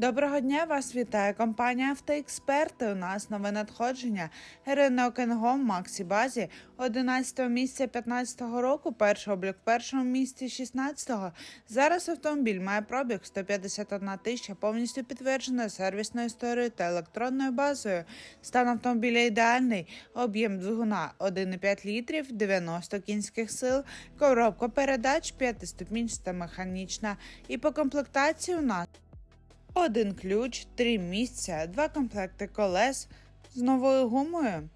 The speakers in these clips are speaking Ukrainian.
Доброго дня, вас вітає компанія Автоексперти. У нас нове надходження. Renault Kangoo Maxi Базі 11 місяця 15 року, перший облік в першому місці 16-го. Зараз автомобіль має пробіг 151 тисяча, повністю підтвердженою сервісною історією та електронною базою. Стан автомобіля ідеальний, об'єм двигуна 1,5 літрів, 90 кінських сил, коробка передач 5-ступінчата механічна. І по комплектації у нас один ключ, три місця, два комплекти колес з новою гумою.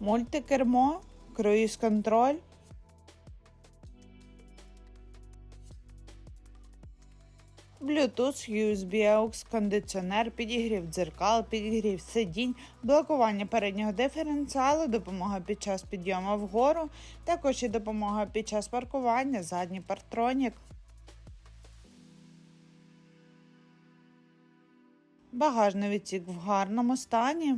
Мультикермо, круїз контроль. Bluetooth, USB AUX, кондиціонер, підігрів дзеркал, підігрів сидінь, блокування переднього диференціалу, допомога під час підйому вгору, також і допомога під час паркування, задній партронік. Багажний відсік в гарному стані.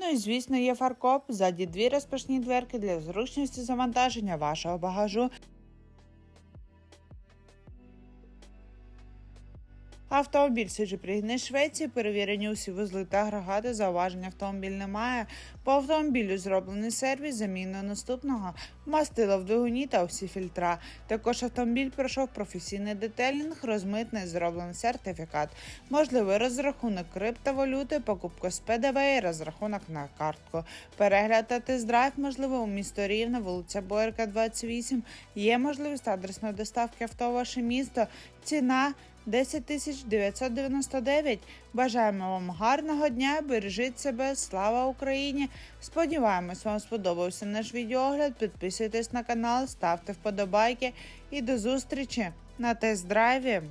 Ну і звісно, є фаркоп, ззаді дві розпашні дверки для зручності завантаження вашого багажу. Автомобіль свіжопригнаний з Швеції, перевірені усі вузли та агрегати, зауважень автомобіль немає. По автомобілю зроблений сервіс, заміну наступного, мастило в двигуні та всі фільтра. Також автомобіль пройшов професійний детелінг, розмитний, зроблений сертифікат. Можливий розрахунок криптовалюти, покупка з ПДВ і розрахунок на картку. Перегляд та тест-драйв можливо у місто Рівне, вулиця Боярка, 28. Є можливість адресної доставки авто в ваше місто. Ціна 10 тисяч 999. Бажаємо вам гарного дня, бережіть себе, слава Україні! Сподіваємось, вам сподобався наш відеогляд. Підписуйтесь на канал, ставте вподобайки і до зустрічі на тест-драйві.